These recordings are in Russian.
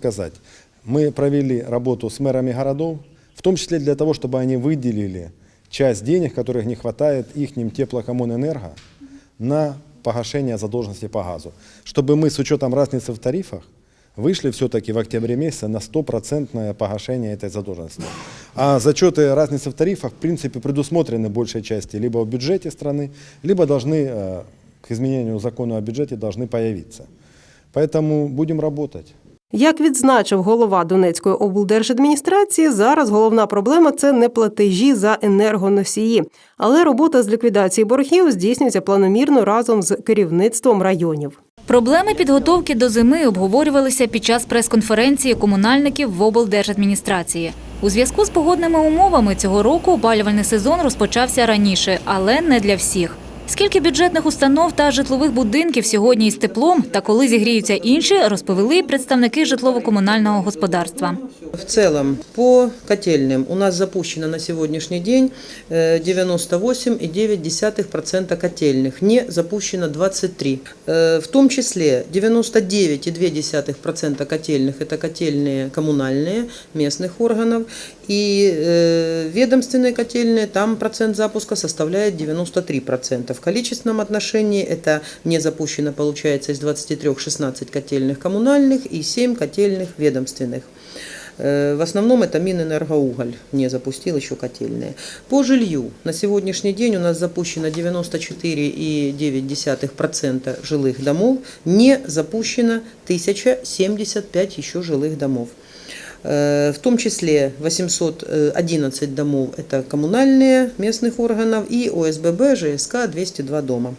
сказать. Мы провели работу с мэрами городов, в том числе для того, чтобы они выделили часть денег, которых не хватает их теплокоммунэнерго, на погашение задолженности по газу. Чтобы мы с учетом разницы в тарифах вышли все-таки в октябре месяце на стопроцентное погашение этой задолженности. А зачеты разницы в тарифах, в принципе, предусмотрены большей части либо в бюджете страны, либо должны, э, к изменению закона о бюджете, должны появиться. Поэтому будем работать. Як відзначив голова Донецької облдержадміністрації, зараз головна проблема це не платежі за енергоносії, але робота з ліквідації боргів здійснюється планомірно разом з керівництвом районів. Проблеми підготовки до зими обговорювалися під час прес-конференції комунальників в облдержадміністрації. У зв'язку з погодними умовами цього року опалювальний сезон розпочався раніше, але не для всіх. Скільки бюджетних установ та житлових будинків сьогодні із теплом та коли зігріються інші, розповіли представники житлово-комунального господарства. В целом, по котельным у нас запущено на сегодняшний день э, 98,9% котельных, не запущено 23. Э, В том числе 99,2% котельных – это котельные коммунальные, местных органов, и э, ведомственные котельные, там процент запуска составляет 93%. В количественном отношении это не запущено, получается, из 23 16 котельных коммунальных и 7 котельных ведомственных. Э, В основном это Минэнергоуголь не запустил еще котельные. По жилью на сегодняшний день у нас запущено 94,9% жилых домов, не запущено 1075 еще жилых домов. Э, В том числе 811 домов – это коммунальные местных органов и ОСББ, ЖСК 202 дома.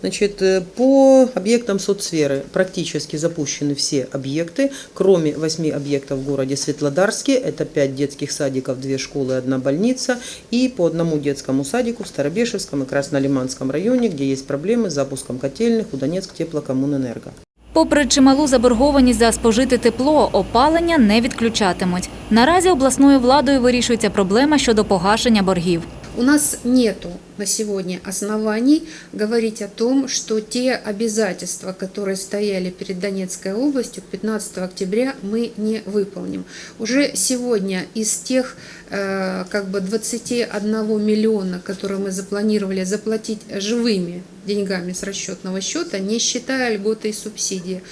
Значит, э, по объектам соцсферы практически запущены все объекты, кроме восьми объектов в городе Светлодарске. Это пять детских садиков, две школы, одна больница. И по одному детскому садику в Старобешевском и Краснолиманском районе, где есть проблемы с запуском котельных у Донецк теплокоммунэнерго. Попри чималу заборгованість за спожите тепло, опалення не відключатимуть. Наразі обласною владою вирішується проблема щодо погашення боргів. У нас нету на сегодня оснований говорить о том, что те обязательства, которые стояли перед Донецкой областью к 15 октября, мы не выполним. Уже сегодня из тех э, как бы 21 миллиона, которые мы запланировали заплатить живыми деньгами с расчетного счета, не считая льготы и субсидии,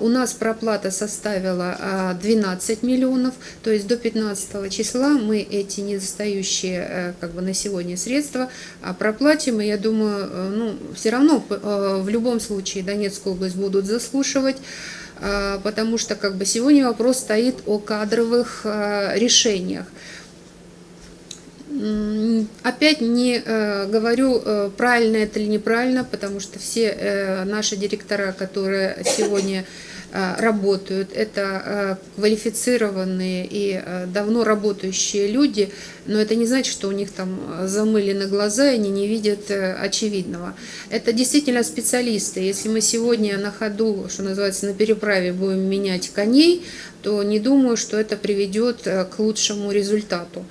У нас проплата составила а, 12 миллионов, то есть до 15 числа мы эти недостающие э, как бы на сегодня средства а, проплатим, и я думаю, э, ну, все равно э, в любом случае Донецкую область будут заслушивать, а, потому что как бы сегодня вопрос стоит о кадровых решениях. Опять не э, говорю, э, правильно это или неправильно, потому что все э, наши директора, которые сегодня э, работают, это э, квалифицированные и э, давно работающие люди, но это не значит, что у них там замылены глаза, и они не видят очевидного. Это действительно специалисты. Если мы сегодня на ходу, что называется, на переправе будем менять коней, то не думаю, что это приведет к лучшему результату.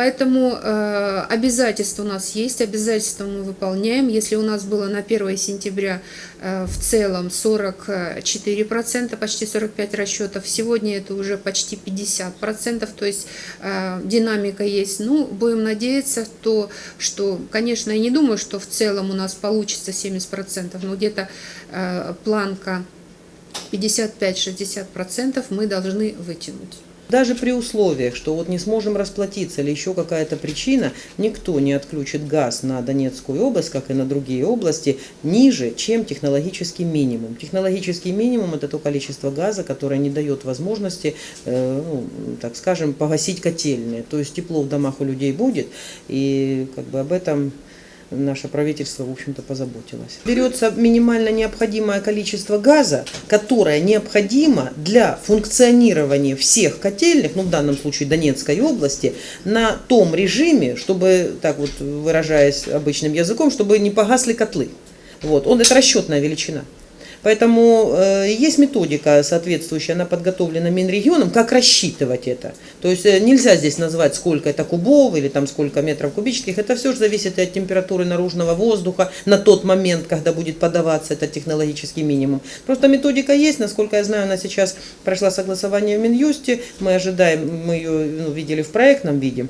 Поэтому э, обязательства у нас есть, обязательства мы выполняем. Если у нас было на 1 сентября э, в целом 44%, почти 45 расчетов, сегодня это уже почти 50%, то есть э, динамика есть. Ну, будем надеяться, то, что, конечно, я не думаю, что в целом у нас получится 70%, но где-то э, планка 55-60% мы должны вытянуть. Даже при условиях, что вот не сможем расплатиться или еще какая-то причина, никто не отключит газ на Донецкую область, как и на другие области, ниже, чем технологический минимум. Технологический минимум – это то количество газа, которое не дает возможности, э, ну, так скажем, погасить котельные. То есть тепло в домах у людей будет, и как бы об этом наше правительство, в общем-то, позаботилось. Берется минимально необходимое количество газа, которое необходимо для функционирования всех котельных, ну в данном случае Донецкой области, на том режиме, чтобы, так вот выражаясь обычным языком, чтобы не погасли котлы. Вот. Он, это расчетная величина. Поэтому э, есть методика соответствующая, она подготовлена Минрегионом, как рассчитывать это. То есть э, нельзя здесь назвать, сколько это кубов или там сколько метров кубических. Это все же зависит от температуры наружного воздуха на тот момент, когда будет подаваться этот технологический минимум. Просто методика есть, насколько я знаю, она сейчас прошла согласование в Минюсте. Мы ожидаем, мы ее ну, видели в проектном виде.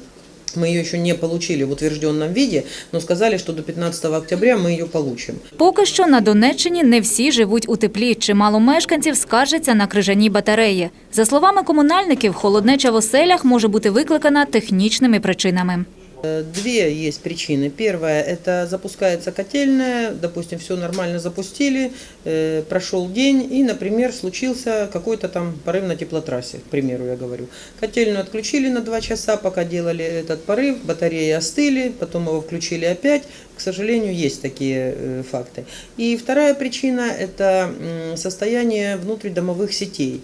Мы ее еще не получили в утвержденном виде, но сказали, что до 15 октября мы ее получим. Поки що на Донеччині не всі живуть у теплі. Чимало мешканців скаржаться на крижані батареї. За словами комунальників, холоднеча в оселях може бути викликана технічними причинами. Э, Две есть причины. Первая – это запускается котельная, допустим, все нормально запустили, э, прошел день и, например, случился какой-то там порыв на теплотрассе, к примеру, я говорю. Котельную отключили на два часа, пока делали этот порыв, батареи остыли, потом его включили опять. К сожалению, есть такие э, факты. И вторая причина – это состояние внутридомовых сетей.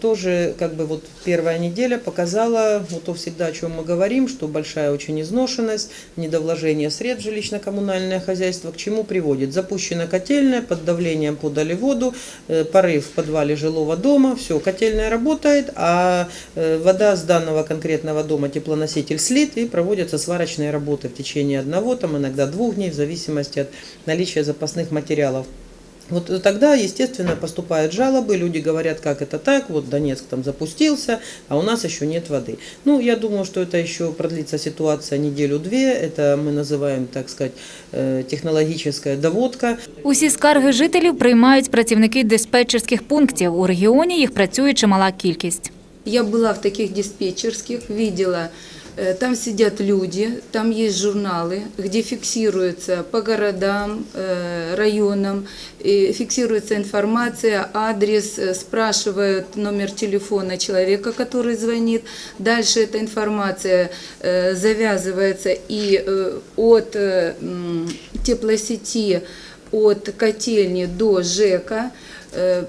Тоже как бы вот первая неделя показала, вот то всегда, о чем мы говорим, что большая очень изношенность, недовложение средств жилищно-коммунальное хозяйство к чему приводит? Запущена котельная, под давлением подали воду, э, порыв в подвале жилого дома, все, котельная работает, а э, вода с данного конкретного дома теплоноситель слит и проводятся сварочные работы в течение одного, там иногда двух дней, в зависимости от наличия запасных материалов. Вот тогда, естественно, поступают жалобы, люди говорят, как это так, вот Донецк там запустился, а у нас еще нет воды. Ну, я думаю, что это еще продлится ситуация неделю-две, это мы называем, так сказать, э, технологическая доводка. Усі скарги жителів приймають працівники диспетчерських пунктів. У регіоні їх працює чимала кількість. Я была в таких диспетчерских, видела, э, там сидят люди, там есть журналы, где фиксируется по городам, э, районам, фиксируется информация, адрес, э, спрашивают номер телефона человека, который звонит. Дальше эта информация э, завязывается и э, от э, теплосети, от котельни до ЖЭКа, э,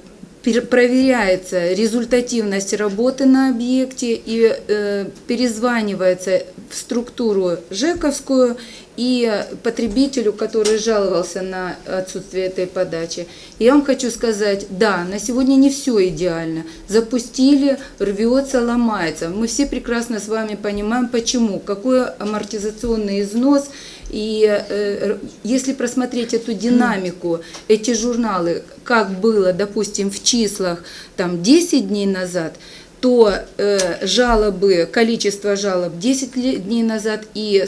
проверяется результативность работы на объекте и э, перезванивается в структуру ЖЭКовскую и потребителю, который жаловался на отсутствие этой подачи. Я вам хочу сказать, да, на сегодня не все идеально. Запустили, рвется, ломается. Мы все прекрасно с вами понимаем, почему, какой амортизационный износ. И э, если просмотреть эту динамику, эти журналы, как было, допустим, в числах там 10 дней назад, то э, жалобы, количество жалоб 10 ли- дней назад и,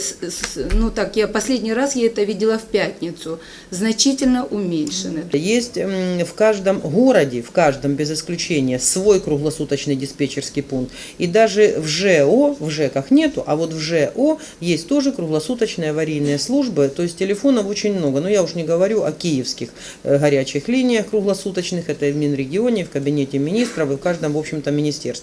ну так, я последний раз я это видела в пятницу, значительно уменьшены. Есть в каждом городе, в каждом без исключения, свой круглосуточный диспетчерский пункт. И даже в ЖЭО, в ЖЭКах нету, а вот в ЖЭО есть тоже круглосуточные аварийные службы. То есть телефонов очень много. Но я уж не говорю о киевских э, горячих линиях круглосуточных. Это в Минрегионе, в Кабинете министров, и в каждом, в общем-то, министерстве.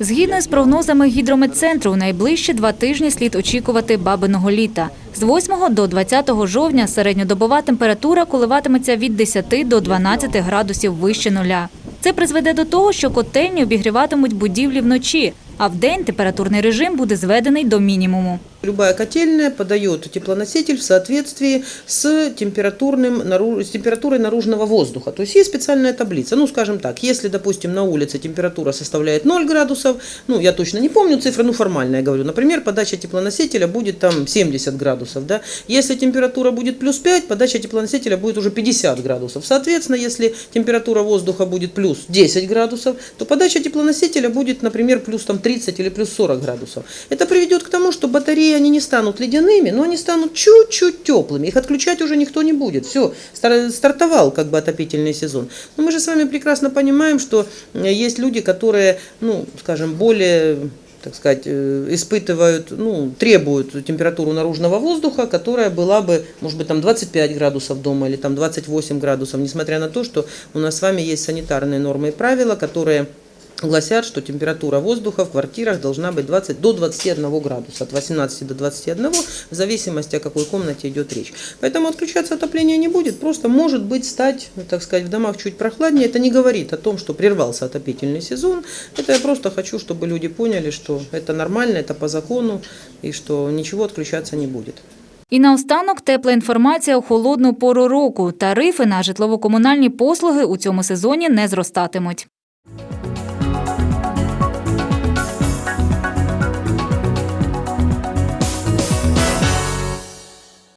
Згідно з прогнозами гідрометцентру, найближчі два тижні слід очікувати бабиного літа. З 8 до 20 жовтня середньодобова температура коливатиметься від 10 до 12 градусів вище нуля. Це призведе до того, що котельні обігріватимуть будівлі вночі, а вдень температурний режим буде зведений до мінімуму. Любая котельная подает теплоноситель в соответствии с, температурным, с температурой наружного воздуха. То есть есть специальная таблица. Ну, скажем так, если, допустим, на улице температура составляет 0 градусов, ну, я точно не помню цифры, ну, формально я говорю, например, подача теплоносителя будет там 70 градусов, да. Если температура будет плюс 5, подача теплоносителя будет уже 50 градусов. Соответственно, если температура воздуха будет плюс 10 градусов, то подача теплоносителя будет, например, плюс там 30 или плюс 40 градусов. Это приведет к тому, что батареи, они не станут ледяными, но они станут чуть-чуть теплыми. Их отключать уже никто не будет. Все, стартовал как бы отопительный сезон. Но мы же с вами прекрасно понимаем, что э, есть люди, которые, ну, скажем, более так сказать, э, испытывают, ну, требуют температуру наружного воздуха, которая была бы, может быть, там 25 градусов дома или там 28 градусов, несмотря на то, что у нас с вами есть санитарные нормы и правила, которые гласят, что температура воздуха в квартирах должна быть 20, до 21 градуса, от 18 до 21, в зависимости о какой комнате идет речь. Поэтому отключаться отопление не будет, просто может быть стать, ну, так сказать, в домах чуть прохладнее. Это не говорит о том, что прервался отопительный сезон. Это я просто хочу, чтобы люди поняли, что это нормально, это по закону, и что ничего отключаться не будет. І наостанок тепла інформація у холодну пору року. Тарифи на житлово-комунальні послуги у цьому сезоні не зростатимуть.